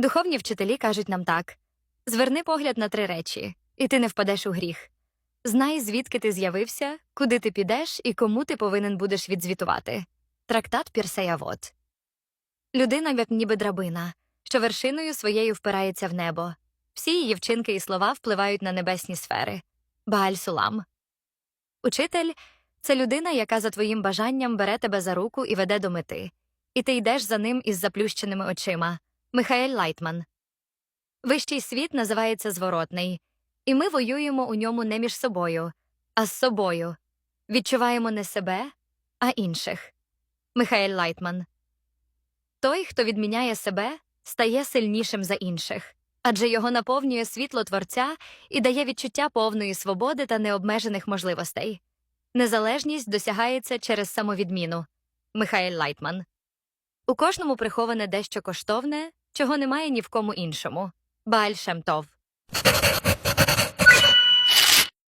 Духовні вчителі кажуть нам так зверни погляд на три речі, і ти не впадеш у гріх. Знай, звідки ти з'явився, куди ти підеш і кому ти повинен будеш відзвітувати. Трактат Пірсеявод. Людина, як ніби драбина, що вершиною своєю впирається в небо. Всі її вчинки і слова впливають на небесні сфери. Бааль Сулам. Учитель це людина, яка за твоїм бажанням бере тебе за руку і веде до мети. І ти йдеш за ним із заплющеними очима. Михаель Лайтман. Вищий світ називається зворотний, і ми воюємо у ньому не між собою, а з собою. Відчуваємо не себе, а інших. Михаель Лайтман. Той, хто відміняє себе, стає сильнішим за інших, адже його наповнює світло Творця і дає відчуття повної свободи та необмежених можливостей. Незалежність досягається через самовідміну. Михаель Лайтман. У кожному приховане дещо коштовне, чого немає ні в кому іншому. Бальшемтов